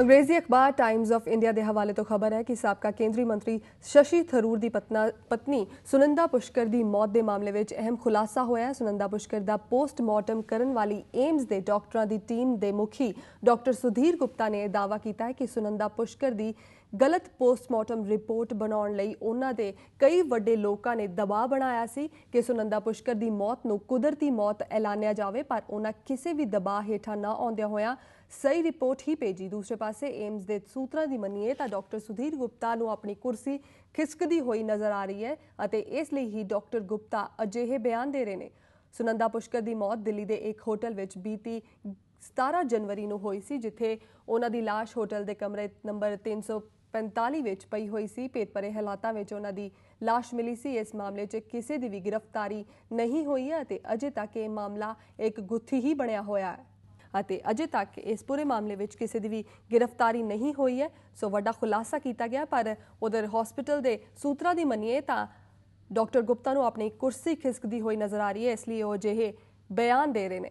ਅੰਗਰੇਜ਼ੀ ਅਖਬਾਰ Times of India ਦੇ ਹਵਾਲੇ ਤੋਂ ਖਬਰ ਹੈ ਕਿ ਸਾਬਕਾ ਕੇਂਦਰੀ ਮੰਤਰੀ ਸ਼ਸ਼ੀ ਥਰੂਰ ਦੀ ਪਤਨਾ, ਪਤਨੀ ਸੁਨੰਦਾ ਪੁਸ਼ਕਰ ਦੀ ਮੌਤ ਦੇ ਮਾਮਲੇ ਵਿੱਚ ਅਹਿਮ ਖੁਲਾਸਾ ਹੋਇਆ ਹੈ। ਸੁਨੰਦਾ ਪੁਸ਼ਕਰ ਦਾ ਪੋਸਟਮਾਰਟਮ ਕਰਨ ਵਾਲੀ ਏਮਜ਼ ਦੇ ਡਾਕਟਰਾਂ ਦੀ ਟੀਮ ਦੇ ਮੁਖੀ ਡਾਕਟਰ ਸੁਧੀਰ ਗੁਪਤਾ ਨੇ ਦਾਅਵਾ ਕੀਤਾ ਹੈ ਕਿ ਸੁਨੰਦਾ ਪੁਸ਼ਕਰ ਦੀ ਗਲਤ ਪੋਸਟਮਾਰਟਮ ਰਿਪੋਰਟ ਬਣਾਉਣ ਲਈ ਉਹਨਾਂ ਦੇ ਕਈ ਵੱਡੇ ਲੋਕਾਂ ਨੇ ਦਬਾਅ ਬਣਾਇਆ ਸੀ ਕਿ ਸੁਨੰਦਾ ਪੁਸ਼ਕਰ ਦੀ ਮੌਤ ਨੂੰ ਕੁਦਰਤੀ ਮੌਤ ਐਲਾਨਿਆ ਜਾਵੇ, ਪਰ ਉਹਨਾਂ ਕਿਸੇ ਵੀ ਦਬਾਅ ਹੇਠਾਂ ਨਾ ਆਉਂਦਿਆਂ ਹੋਇਆਂ ਸਹੀ ਰਿਪੋਰਟ ਹੀ ਭੇਜੀ। ਦੂਸਰੇ ਪਾਸੇ ਏਮਸ ਦੇ ਸੂਤਰਾਂ ਦੀ ਮੰਨੀਏ ਤਾਂ ਡਾਕਟਰ ਸੁਧੀਰ ਗੁਪਤਾ ਨੂੰ ਆਪਣੀ ਕੁਰਸੀ ਖਿਸਕਦੀ ਹੋਈ ਨਜ਼ਰ ਆ ਰਹੀ ਹੈ ਅਤੇ ਇਸ ਲਈ ਹੀ ਡਾਕਟਰ ਗੁਪਤਾ ਅਜਿਹੇ ਬਿਆਨ ਦੇ ਰਹੇ ਨੇ। ਸੁਨੰਦਾ ਪੁਸ਼ਕਰ ਦੀ ਮੌਤ ਦਿੱਲੀ ਦੇ ਇੱਕ ਹੋਟਲ ਵਿੱਚ ਬੀਤੀ 17 ਜਨਵਰੀ ਨੂੰ ਹੋਈ ਸੀ, ਜਿੱਥੇ ਉਹਨਾਂ ਦੀ ਲਾਸ਼ ਹੋਟਲ ਦੇ ਕਮਰੇ ਨੰਬਰ 345 ਵਿੱਚ ਪਈ ਹੋਈ ਸੀ। ਭੇਤਭਰੇ ਹਾਲਾਤਾਂ ਵਿੱਚ ਉਹਨਾਂ ਦੀ ਲਾਸ਼ ਮਿਲੀ ਸੀ। ਇਸ ਮਾਮਲੇ 'ਚ ਕਿਸੇ ਦੀ ਵੀ ਗ੍ਰਿਫਤਾਰੀ ਨਹੀਂ ਹੋਈ ਹੈ ਅਤੇ ਅਜੇ ਤੱਕ ਇਹ ਮਾਮਲਾ ਇੱਕ ਗੁੱਥੀ ਹੀ ਬਣਿਆ ਹੋਇਆ ਹੈ। ਅਤੇ ਅਜੇ ਤੱਕ ਇਸ ਪੂਰੇ ਮਾਮਲੇ ਵਿੱਚ ਕਿਸੇ ਦੀ ਵੀ ਗ੍ਰਿਫਤਾਰੀ ਨਹੀਂ ਹੋਈ ਹੈ। ਸੋ ਵੱਡਾ ਖੁਲਾਸਾ ਕੀਤਾ ਗਿਆ, ਪਰ ਉਧਰ ਹਸਪੀਟਲ ਦੇ ਸੂਤਰਾਂ ਦੀ ਮੰਨੀਏ ਤਾਂ ਡਾਕਟਰ ਗੁਪਤਾ ਨੂੰ ਆਪਣੀ ਕੁਰਸੀ ਖਿਸਕਦੀ ਹੋਈ ਨਜ਼ਰ ਆ ਰਹੀ ਹੈ, ਇਸ ਲਈ ਉਹ ਅਜਿਹੇ ਬਿਆਨ ਦੇ ਰਹੇ ਨੇ।